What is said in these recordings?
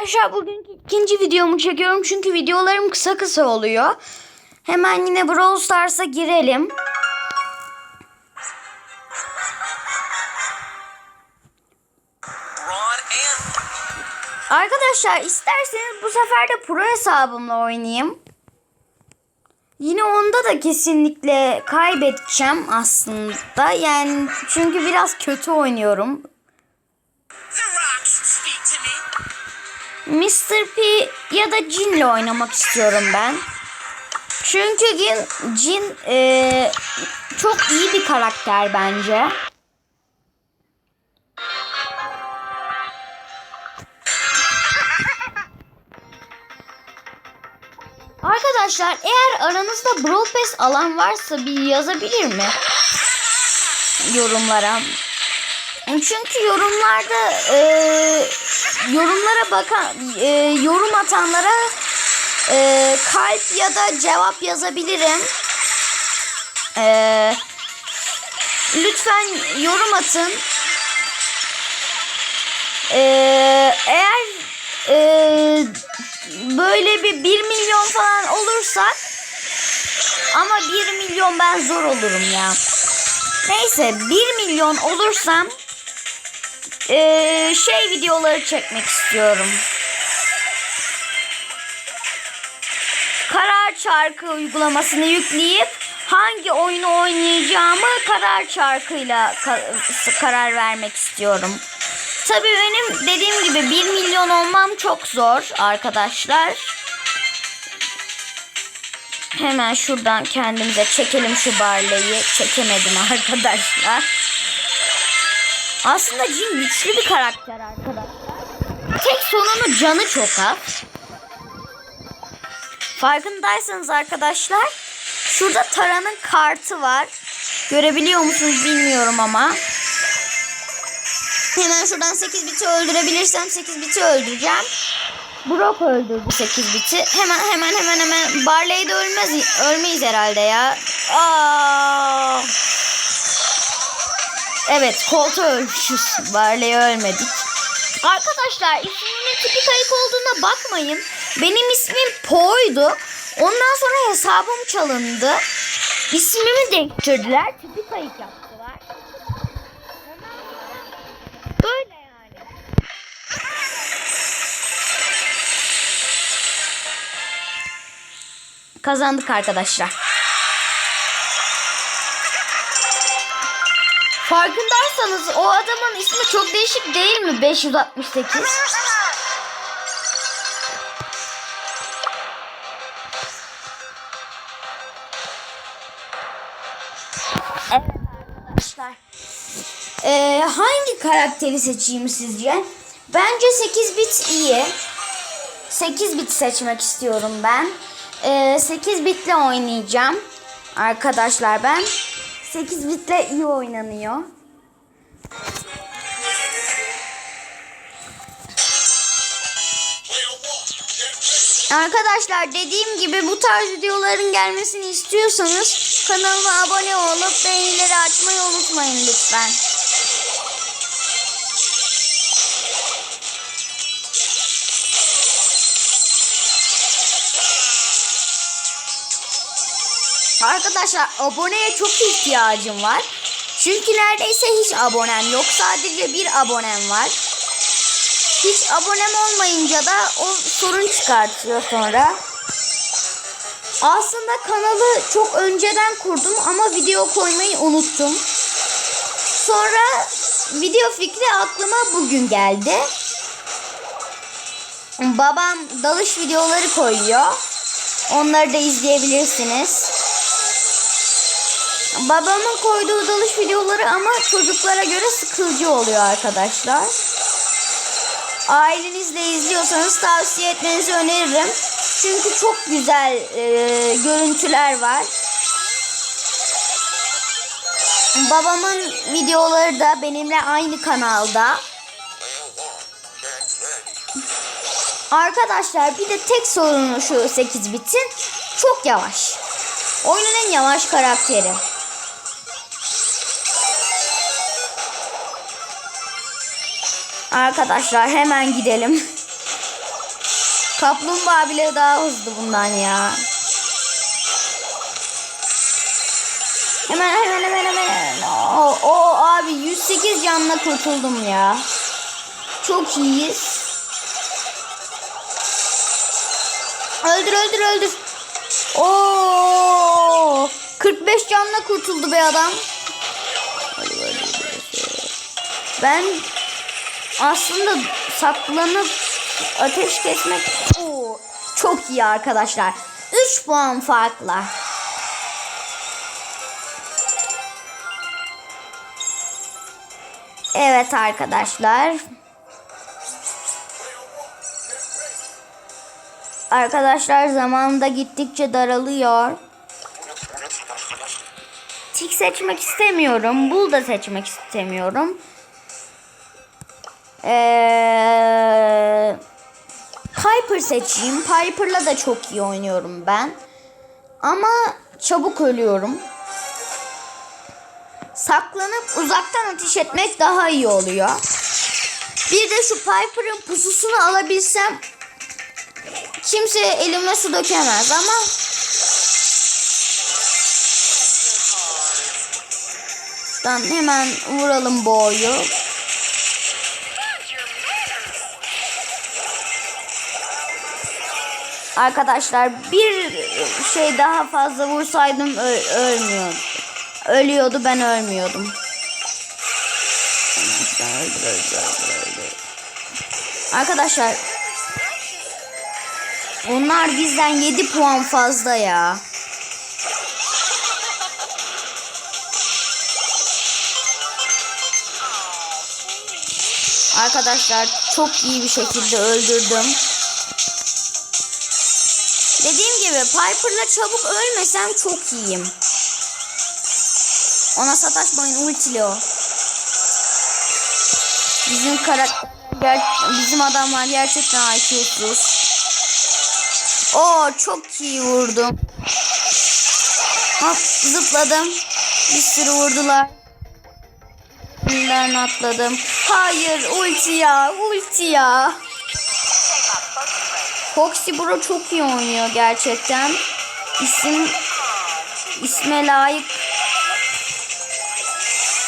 Arkadaşlar bugünkü ikinci videomu çekiyorum çünkü videolarım kısa kısa oluyor. Hemen yine Brawl Stars'a girelim. Arkadaşlar isterseniz bu sefer de pro hesabımla oynayayım. Yine onda da kesinlikle kaybedeceğim aslında. Yani çünkü biraz kötü oynuyorum. Mr. P ya da Jin'le oynamak istiyorum ben. Çünkü Jin, Jin eee, çok iyi bir karakter bence. Arkadaşlar eğer aranızda Brawl Pass alan varsa bir yazabilir mi? Yorumlara. Çünkü yorumlarda e, yorumlara bakan e, yorum atanlara e, kalp ya da cevap yazabilirim. E, lütfen yorum atın. E, eğer e, böyle bir 1 milyon falan olursak ama 1 milyon ben zor olurum ya. Neyse 1 milyon olursam eee, şey videoları çekmek istiyorum. Karar çarkı uygulamasını yükleyip hangi oyunu oynayacağımı karar çarkıyla ka- karar vermek istiyorum. Tabii benim dediğim gibi 1 milyon olmam çok zor arkadaşlar. Hemen şuradan kendimize çekelim şu barlayı. Çekemedim arkadaşlar. Aslında Jin güçlü bir karakter arkadaşlar. Tek sorunu canı çok az. Farkındaysanız arkadaşlar şurada Tara'nın kartı var. Görebiliyor musunuz bilmiyorum ama. Hemen şuradan 8 biti öldürebilirsem 8 biti öldüreceğim. Brock öldürdü 8 biti. Hemen hemen hemen hemen Barley de ölmez ölmeyiz herhalde ya. Aa! Evet koltuğu ölmüşüz. Barley ölmedik. Arkadaşlar ismimin tipik ayık olduğuna bakmayın. Benim ismim Po'ydu. Ondan sonra hesabım çalındı. İsmimi değiştirdiler. Tipik ayık yaptılar. Böyle yani. Kazandık arkadaşlar. Farkındaysanız o adamın ismi çok değişik değil mi? 568. Evet arkadaşlar. Ee, hangi karakteri seçeyim sizce? Bence 8 bit iyi. 8 bit seçmek istiyorum ben. Ee, 8 bitle oynayacağım. Arkadaşlar ben 8 bitle iyi oynanıyor. Arkadaşlar dediğim gibi bu tarz videoların gelmesini istiyorsanız kanalıma abone olup beğenileri açmayı unutmayın lütfen. Arkadaşlar aboneye çok ihtiyacım var. Çünkü neredeyse hiç abonem yok. Sadece bir abonem var. Hiç abonem olmayınca da o sorun çıkartıyor sonra. Aslında kanalı çok önceden kurdum ama video koymayı unuttum. Sonra video fikri aklıma bugün geldi. Babam dalış videoları koyuyor. Onları da izleyebilirsiniz. Babamın koyduğu dalış videoları ama çocuklara göre sıkıcı oluyor arkadaşlar. Ailenizle izliyorsanız tavsiye etmenizi öneririm. Çünkü çok güzel e, görüntüler var. Babamın videoları da benimle aynı kanalda. Arkadaşlar bir de tek sorunu şu 8 bitin çok yavaş. Oyunun en yavaş karakteri. Arkadaşlar hemen gidelim. Kaplumbağa bile daha hızlı bundan ya. Hemen hemen hemen hemen. O, o abi 108 canla kurtuldum ya. Çok iyiyiz. Öldür öldür öldür. Oo! 45 canla kurtuldu be adam. Ben aslında saklanıp ateş kesmek Oo, çok iyi arkadaşlar. 3 puan farkla. Evet arkadaşlar. Arkadaşlar zamanında gittikçe daralıyor. Tik seçmek istemiyorum. Bul da seçmek istemiyorum. Ee, Piper seçeyim. Piper'la da çok iyi oynuyorum ben. Ama çabuk ölüyorum. Saklanıp uzaktan ateş etmek daha iyi oluyor. Bir de şu Piper'ın pususunu alabilsem kimse elime su dökemez ama Şuradan hemen vuralım boğuyu. Arkadaşlar bir şey daha fazla vursaydım ölmüyordu. Ölüyordu ben ölmüyordum. Arkadaşlar onlar bizden 7 puan fazla ya. Arkadaşlar çok iyi bir şekilde öldürdüm. Gibi Piper'la çabuk ölmesem çok iyiyim. Ona sataşmayın ultili o. Bizim karakter bizim adamlar gerçekten IQ'suz. Oo çok iyi vurdum. Hop zıpladım. Bir sürü vurdular. Ben atladım. Hayır ulti ya ulti ya. Foxy Bro çok iyi oynuyor gerçekten. İsim isme layık.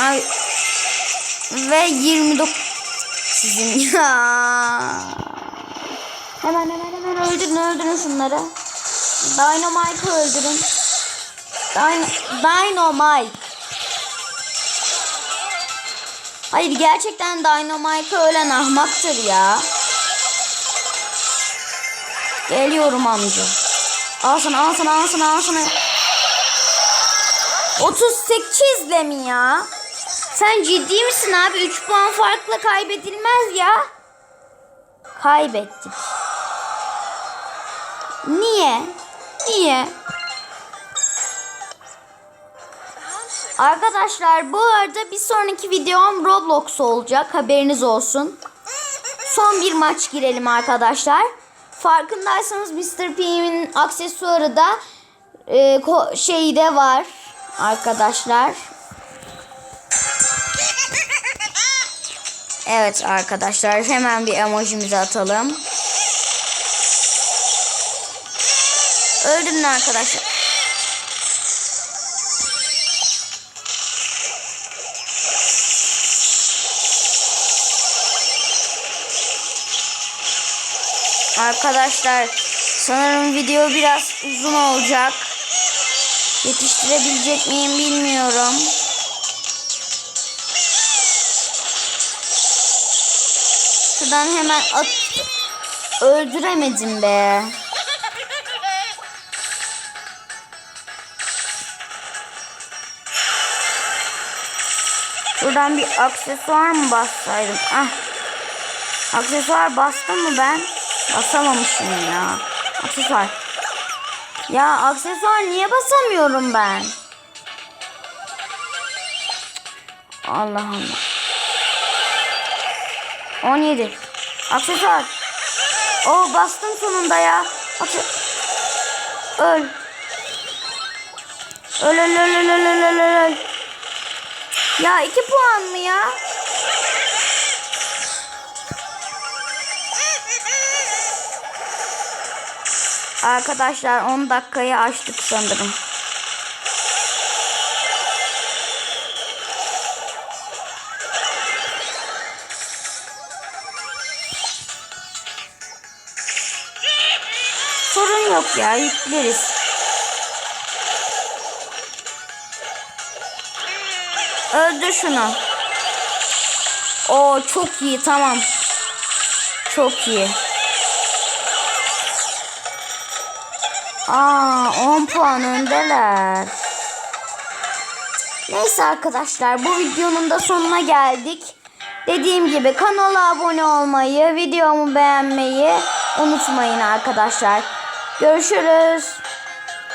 Ay. Ve 29 sizin ya. Hemen hemen hemen öldürün öldürün şunları. Dynamite'ı öldürün. Dyn Dynamite. Hayır gerçekten Dynamite ölen ahmaktır ya. Geliyorum amca. Al sana al sana al sana al sana. 38 ile mi ya? Sen ciddi misin abi? 3 puan farkla kaybedilmez ya. Kaybettik. Niye? Niye? Arkadaşlar bu arada bir sonraki videom Roblox olacak. Haberiniz olsun. Son bir maç girelim arkadaşlar. Farkındaysanız Mr. P'nin aksesuarı da e, şeyi de var arkadaşlar. Evet arkadaşlar hemen bir emojimizi atalım. Öldürün arkadaşlar. Arkadaşlar sanırım video biraz uzun olacak. Yetiştirebilecek miyim bilmiyorum. Şuradan hemen at öldüremedim be. Şuradan bir aksesuar mı bassaydım? Ah. Aksesuar bastım mı ben? Basamamışım ya. Aksesuar. Ya aksesuar niye basamıyorum ben? Allah Allah. 17. Aksesuar. Oo bastım sonunda ya. Akse öl. Öl öl öl öl öl öl öl. Ya iki puan mı ya? Arkadaşlar 10 dakikayı açtık sanırım. Sorun yok ya yükleriz. Öldür şunu. Oo çok iyi tamam. Çok iyi. Aa 10 puan öndeler. Neyse arkadaşlar bu videonun da sonuna geldik. Dediğim gibi kanala abone olmayı, videomu beğenmeyi unutmayın arkadaşlar. Görüşürüz.